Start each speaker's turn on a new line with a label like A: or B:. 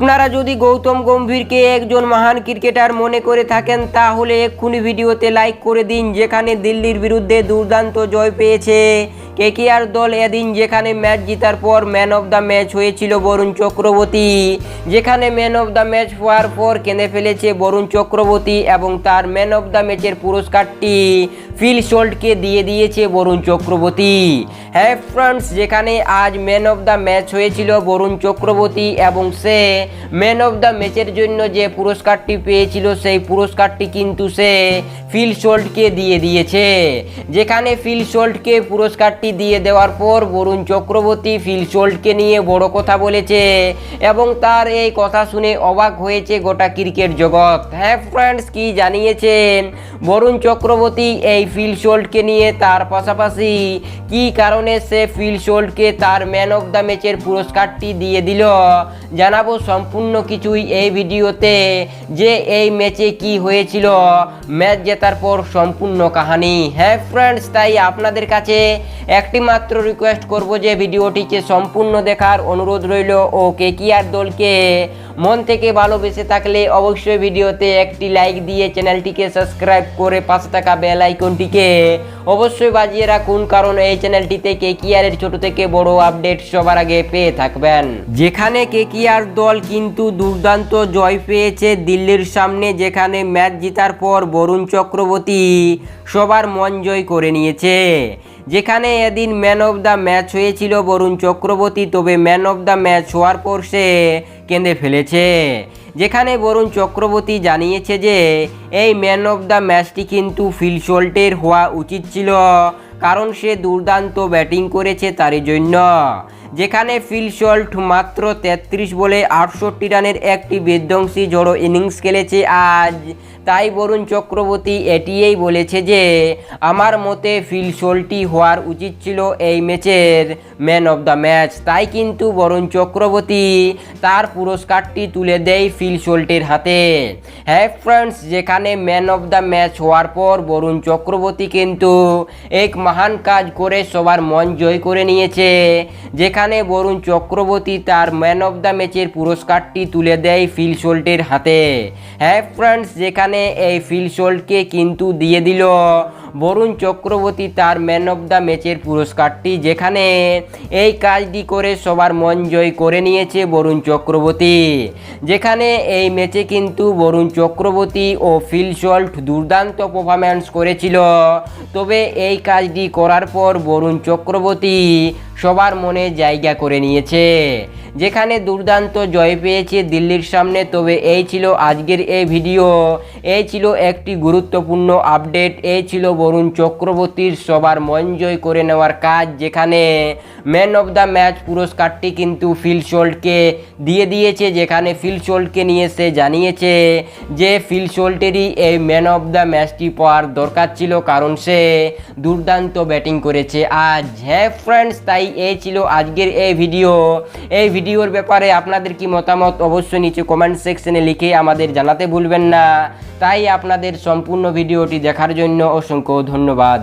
A: আপনারা যদি গৌতম গম্ভীরকে একজন মহান ক্রিকেটার মনে করে থাকেন, তাহলে এক্ষুনি ভিডিওতে লাইক করে দিন, যেখানে দিল্লির বিরুদ্ধে দুর্দান্ত জয় পেয়েছে কেকেআর দল এদিন, যেখানে ম্যাচ জিতার পর ম্যান অফ দ্য ম্যাচ হয়েছিল বরুণ চক্রবর্তী, যেখানে ম্যান অফ দ্য ম্যাচ হওয়ার পর কেঁদে ফেলেছে বরুণ চক্রবর্তী এবং তার ম্যান অফ দ্য ম্যাচের পুরস্কারটি। ফিল শোল্ডকে দিয়ে দিয়েছে বরুণ চক্রবর্তী। হ্যাঁ ফ্রেন্ডস, যেখানে আজ ম্যান অফ দ্য ম্যাচ হয়েছিল বরুণ চক্রবর্তী এবং সে ম্যান অফ দ্য ম্যাচের জন্য যে পুরস্কারটি পেয়েছিল, সেই পুরস্কারটি কিন্তু সে ফিল শোল্ডকে দিয়ে দিয়েছে। যেখানে ফিল শোল্ডকে পুরস্কারটি দিয়ে দেওয়ার পর বরুণ চক্রবর্তী ফিল শোল্ডকে নিয়ে বড় কথা বলেছে এবং তার এই কথা শুনে অবাক হয়েছে গোটা ক্রিকেট জগৎ। হ্যাঁ ফ্রেন্ডস, কি জানিয়েছেন? বরুণ চক্রবর্তী এই ফিল শোল্ডকে নিয়ে তার পাশাপাশি কি কারণে সে ফিল শোল্ডকে তার ম্যান অফ দ্য ম্যাচের পুরস্কারটি দিয়ে দিল? জানাব সম্পূর্ণ কিছুই এই ভিডিওতে যে এই ম্যাচে কি হয়েছিল, ম্যাচ জেতার পর সম্পূর্ণ কাহানি। হ্যাঁ ফ্রেন্ডস তাই আপনাদের কাছে একটি মাত্র রিকোয়েস্ট করব যে ভিডিওটিকে সম্পূর্ণ দেখার অনুরোধ রইল ও কেকিআর দলকে মন থেকে ভালোবেসে থাকলে অবশ্যই ভিডিওতে একটি লাইক দিয়ে চ্যানেলটিকে সাবস্ক্রাইব করে পাশে থাকা বেল আইকনটিকে অবশ্যই বাজিয়ে রাখুন, কারণ এই চ্যানেলটিতে কেকিআরের ছোট থেকে বড় আপডেট সবার আগে পেয়ে থাকবেন। যেখানে কেকিআর দল কিন্তু দুর্দান্ত জয় পেয়েছে দিল্লির সামনে, যেখানে ম্যাচ জেতার পর বরুণ চক্রবর্তী সবার মন জয় করে নিয়েছে। যেখানে এদিন ম্যান অফ দ্য ম্যাচ হয়েছিল বরুণ চক্রবর্তী, তবে ম্যান অফ দ্য ম্যাচ হওয়ার পর সে কেঁদে ফেলেছে। যেখানে বরুণ চক্রবর্তী জানিয়েছে যে, এই ম্যান অফ দ্য ম্যাচটি কিন্তু ফিল হওয়া উচিত ছিল। কারণ সে দুর্দান্ত ব্যাটিং করেছে তারই জন্য। যেখানে ফিল শল্ট মাত্র তেত্রিশ বলে আটষট্টি রানের একটি বিধ্বংসী জড়ো ইনিংস খেলেছে আজ। তাই বরুণ চক্রবর্তী এটিই বলেছে যে, আমার মতে ফিল হওয়ার উচিত ছিল এই ম্যাচের। ম্যান অফ দ্য ম্যাচ তাই কিন্তু বরুণ চক্রবর্তী তার পুরস্কারটি তুলে দেয় ফিল শোল্টের হাতে। হ্যাঁ ফ্রেন্ডস যেখানে ম্যান অফ দ্য ম্যাচ হওয়ার পর বরুণ চক্রবর্তী কিন্তু এক মহান কাজ করে সবার মন জয় করে নিয়েছে। যেখানে বরুণ চক্রবর্তী তার ম্যান অফ দ্য ম্যাচের পুরস্কারটি তুলে দেয় ফিল শোল্টের হাতে। হ্যাঁ ফ্রেন্ডস যেখানে এই ফিল শোল্টকে কিন্তু দিয়ে দিল। বরুণ চক্রবর্তী তার ম্যান অফ দ্য ম্যাচের পুরস্কারটি যেখানে এই কাজটি করে সবার মন জয় করে নিয়েছে বরুণ চক্রবর্তী। যেখানে এই ম্যাচে কিন্তু বরুণ চক্রবর্তী ও ফিল শল্ট দুর্দান্ত পারফরম্যান্স করেছিল। তবে এই কাজটি করার পর বরুণ চক্রবর্তী সবার মনে জায়গা করে নিয়েছে। যেখানে দুর্দান্ত জয় পেয়েছে দিল্লির সামনে, তবে এই ছিল আজকের এই ভিডিও। এই ছিল একটি গুরুত্বপূর্ণ আপডেট। এই ছিল বরুণ চক্রবর্তীর সবার মন জয় করে নেওয়ার কাজ, যেখানে ম্যান অফ দ্য ম্যাচ পুরস্কারটি কিন্তু ফিল শোল্টকে দিয়ে দিয়েছে, যেখানে ফিল শোল্টকে নিয়ে সে জানিয়েছে যে ফিল শোল্টেরই এই ম্যান অফ দ্য ম্যাচটি পাওয়ার দরকার ছিল, কারণ সে দুর্দান্ত ব্যাটিং করেছে। আজ হ্যাঁ ফ্রেন্ডস, তাই এই ছিল আজকের এই ভিডিও। এই ভিডিওর ব্যাপারে আপনাদের কি মতামত অবশ্যই নিচে কমেন্ট সেকশনে লিখে আমাদের জানাতে ভুলবেন না। তাই আপনাদের সম্পূর্ণ ভিডিওটি দেখার জন্য অসংখ্য ধন্যবাদ।